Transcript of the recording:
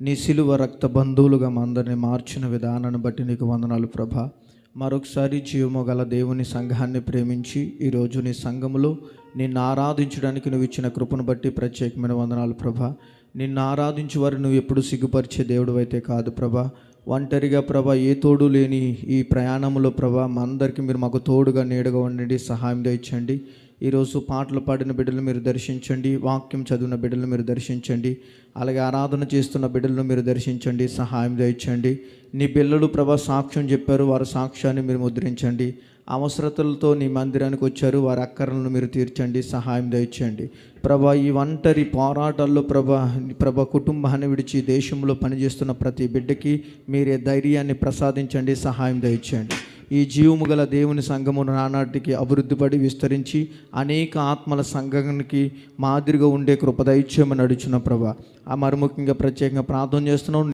నీ సిలువ రక్త బంధువులుగా మా అందరినీ మార్చిన విధానాన్ని బట్టి నీకు వందనాలు ప్రభా. మరొకసారి జీవము గల దేవుని సంఘాన్ని ప్రేమించి ఈరోజు నీ సంఘములో నిన్ను ఆరాధించడానికి నువ్వు ఇచ్చిన కృపను బట్టి ప్రత్యేకమైన వందనాలు ప్రభా. నిన్ను ఆరాధించే వారు నువ్వు ఎప్పుడు సిగ్గుపరిచే దేవుడు అయితే కాదు ప్రభా. ఒంటరిగా ప్రభా ఏ తోడు లేని ఈ ప్రయాణంలో ప్రభా మా అందరికీ మీరు మాకు తోడుగా నీడగా ఉండండి సహాయం దయచండి ఈరోజు పాటలు పాడిన బిడ్డలు మీరు దర్శించండి వాక్యం చదివిన బిడ్డలు మీరు దర్శించండి అలాగే ఆరాధన చేస్తున్న బిడ్డలను మీరు దర్శించండి సహాయం దయచండి నీ పిల్లలు ప్రభా సాక్ష్యం చెప్పారు వారి సాక్ష్యాన్ని మీరు ముద్రించండి. అవసరతలతో నీ మందిరానికి వచ్చారు. వారి అక్కరలను మీరు తీర్చండి. సహాయం దయచేయండి. ప్రభా ఈ ఒంటరి పోరాటాల్లో ప్రభా ప్రభ కుటుంబాన్ని విడిచి దేశంలో పనిచేస్తున్న ప్రతి బిడ్డకి మీరే ధైర్యాన్ని ప్రసాదించండి. సహాయం దయచేయండి. ఈ జీవము గల దేవుని సంఘము నానాటికి అభివృద్ధిపడి విస్తరించి అనేక ఆత్మల సంఘానికి మాదిరిగా ఉండే కృపదైత్యమని నడుచున్న ప్రభా ఆ మరి ముఖ్యంగా ప్రత్యేకంగా ప్రార్థన చేస్తున్నాం.